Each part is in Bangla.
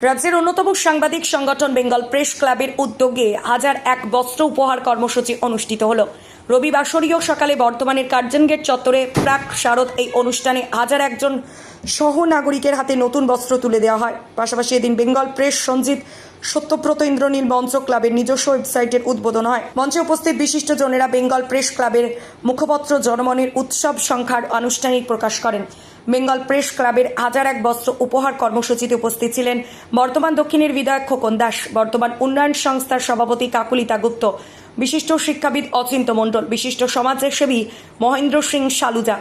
রাজ্যের অন্যতম সাংবাদিক সংগঠন বেঙ্গল প্রেস ক্লাবের উদ্যোগে হাজার এক বস্ত্র উপহার কর্মসূচি অনুষ্ঠিত হলো। রবিবাসরীয় সকালে বর্তমানের কার্জন গেট চত্বরে প্রাক শারদ এই অনুষ্ঠানে হাজার একজন সহ নাগরিকের হাতে নতুন বস্ত্র তুলে দেওয়া হয়। পাশাপাশি এদিন বেঙ্গল প্রেস সঞ্জিত সত্যব্রত ইন্দ্রনীল মঞ্চ ক্লাবের নিজস্ব ওয়েবসাইটের উদ্বোধন হয়। মঞ্চে উপস্থিত বিশিষ্ট জনেরা বেঙ্গল প্রেস ক্লাবের মুখপত্র জনমনের উৎসব সংখ্যার আনুষ্ঠানিক প্রকাশ করেন। বেঙ্গল প্রেস ক্লাবের হাজার এক বস্ত্র উপহার কর্মসূচিতে উপস্থিত ছিলেন বর্তমান দক্ষিণের বিধায়ক খোকন দাস, বর্তমান উন্নয়ন সংস্থার সভাপতি কাকুলিতা গুপ্ত বিশিষ্ট শিক্ষাবিদ অচিন্ত মণ্ডল, বিশিষ্ট সমাজসেবী মহেন্দ্র সিং সালুজা,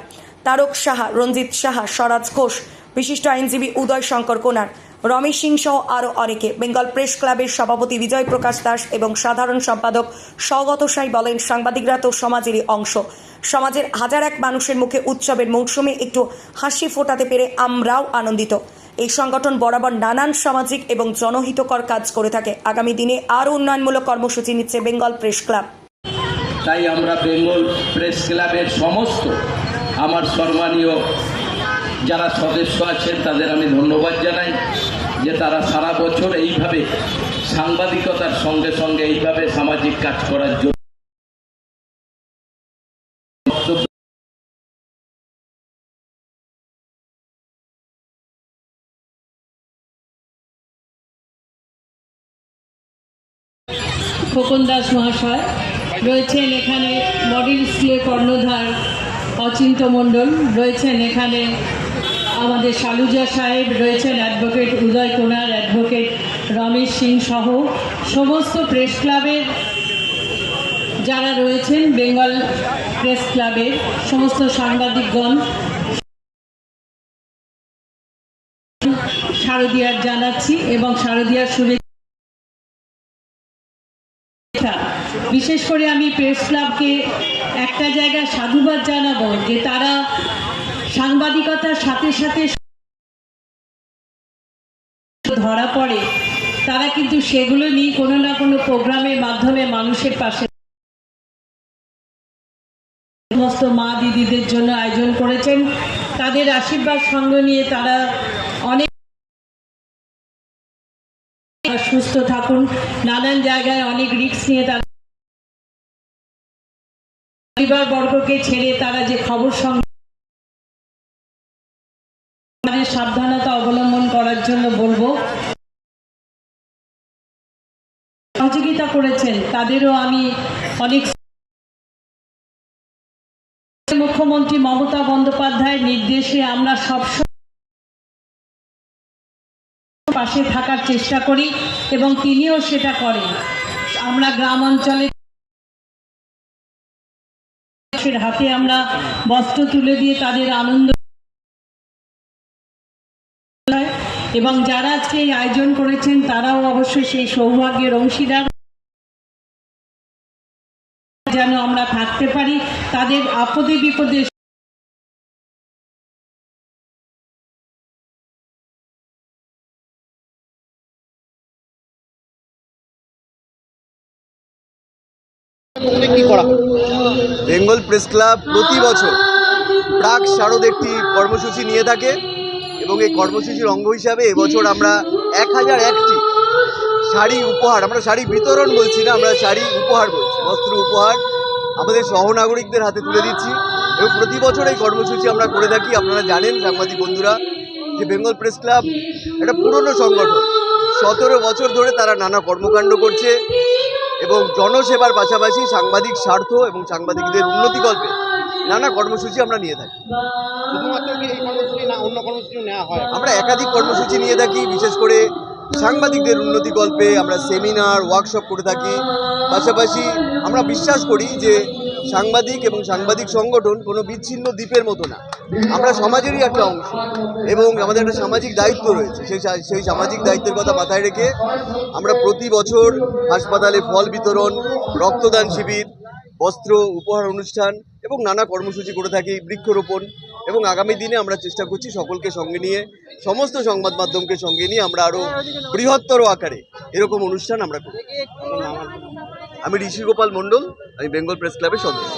তারক সাহা, রঞ্জিত সাহা, স্বরাজ ঘোষ, বিশিষ্ট আইনজীবী উদয় শঙ্কর কোনার রমেশ সিং সহ আরও অনেকে। বেঙ্গল প্রেস ক্লাবের সভাপতি বিজয় প্রকাশ দাস এবং সাধারণ সম্পাদক স্বগত সাই বলেন, সাংবাদিকরা তো সমাজেরই অংশ। সমাজের হাজার এক মানুষের মুখে উৎসবের মৌসুমে একটু হাসি ফোটাতে পেরে আমরাও আনন্দিত। এই সংগঠন বরাবর নানান সামাজিক এবং জনহিতকর কাজ করে থাকে। আগামী দিনে আরও উন্নয়নমূলক কর্মসূচি নিচ্ছে বেঙ্গল প্রেস ক্লাব। তাই আমরা বেঙ্গল প্রেস ক্লাবের সমস্ত আমার সম্মানীয় যারা সদস্য আছেন, তাদের আমি ধন্যবাদ জানাই যে তারা সারা বছর এইভাবে সাংবাদিকতার সঙ্গে সঙ্গে এইভাবে সামাজিক কাজ করার জন্য খোকন দাস মহাশয়, রয়েছেন এখানে মডেল স্কুলের কর্ণধার অচিন্ত মণ্ডল, রয়েছেন এখানে আমাদের শালুজা সাহেব, রয়েছেন অ্যাডভোকেট উদয় কোনার অ্যাডভোকেট রমেশ সিং সহ সমস্ত প্রেস ক্লাবের যারা রয়েছেন, বেঙ্গল প্রেস ক্লাবের সমস্ত সাংবাদিকগণ, শারদিয়ার জানাচ্ছি এবং শারদিয়ার শুভেচ্ছা বিশেষ করে আমি প্রেস ক্লাবকে একটা জায়গায় সাধুবাদ জানাব যে তারা সাংবাদিকতার সাথে সাথে ধরা পড়ে, তারা কিন্তু সেগুলো নিয়ে কোনো না কোনো প্রোগ্রামের মাধ্যমে মানুষের পাশে সমস্ত মা দিদিদের জন্য আয়োজন করেছেন। তাদের আশীর্বাদ সঙ্গ নিয়ে তারা সুস্থ থাকুন। নানান জায়গায় অনেক রিস্ক নিয়ে তারা পরিবার বর্গকে ছেড়ে তারা যে খবর সঙ্গে সাবধানতা অবলম্বন করার জন্য বলব, সহযোগিতা করেছেন। তাদেরও আমি অনেক মুখ্যমন্ত্রী মমতা বন্দ্যোপাধ্যায়ের নির্দেশে আমরা সব পাশে থাকার চেষ্টা করি এবং তিনিও সেটা করেন। আমরা গ্রাম অঞ্চলে হাতে আমরা বস্ত্র তুলে দিয়ে তাদের আনন্দ এবং যারা আজকে এই আয়োজন করেছেন, তারাও অবশ্যই সেই সৌভাগ্যের অংশীদার। যেন আমরা থাকতে পারি, তাদের আপদে বিপদে বেঙ্গল প্রেস ক্লাব প্রতি বছর প্রাক শারদ একটি কর্মসূচি নিয়ে থাকে এবং এই কর্মসূচির অঙ্গ হিসাবে এবছর আমরা এক হাজার একটি শাড়ি উপহার, আমরা শাড়ি বিতরণ বলছি না, আমরা শাড়ি উপহার বলছি, বস্ত্র উপহার আমাদের সহনাগরিকদের হাতে তুলে দিচ্ছি এবং প্রতি বছর এই কর্মসূচি আমরা করে থাকি। আপনারা জানেন, সাংবাদিক বন্ধুরা, যে বেঙ্গল প্রেস ক্লাব একটা পুরনো সংগঠন। সতেরো বছর ধরে তারা নানা কর্মকাণ্ড করছে। এবং জনসেবার পাশাপাশি সাংবাদিক স্বার্থ এবং সাংবাদিকদের উন্নতি গল্পে নানা কর্মসূচি আমরা নিয়ে থাকি। শুধুমাত্র কি এই কর্মসূচি না অন্য কর্মসূচি নেওয়া হয়? আমরা একাধিক কর্মসূচি নিয়ে থাকি বিশেষ করে সাংবাদিকদের উন্নতি গল্পে আমরা সেমিনার ওয়ার্কশপ করে থাকি। পাশাপাশি আমরা বিশ্বাস করি যে সাংবাদিক এবং সাংবাদিক সংগঠন কোনো বিচ্ছিন্ন দ্বীপের মতো না। আমরা সমাজেরই একটা অংশ এবং আমাদের একটা সামাজিক দায়িত্ব রয়েছে। সেই সেই সামাজিক দায়িত্বের কথা মাথায় রেখে আমরা প্রতি বছর হাসপাতালে ফল বিতরণ, রক্তদান শিবির, বস্ত্র উপহার অনুষ্ঠান এবং নানা কর্মসূচি করে থাকি বৃক্ষরোপণ। এবং আগামী দিনে আমরা চেষ্টা করছি সকলকে সঙ্গে নিয়ে সমস্ত সংবাদ মাধ্যমকে সঙ্গে নিয়ে আমরা আরও বৃহত্তর আকারে এরকম অনুষ্ঠান আমরা করি আমি ঋষি গোপাল মণ্ডল আমি বেঙ্গল প্রেস ক্লাবের সদস্য।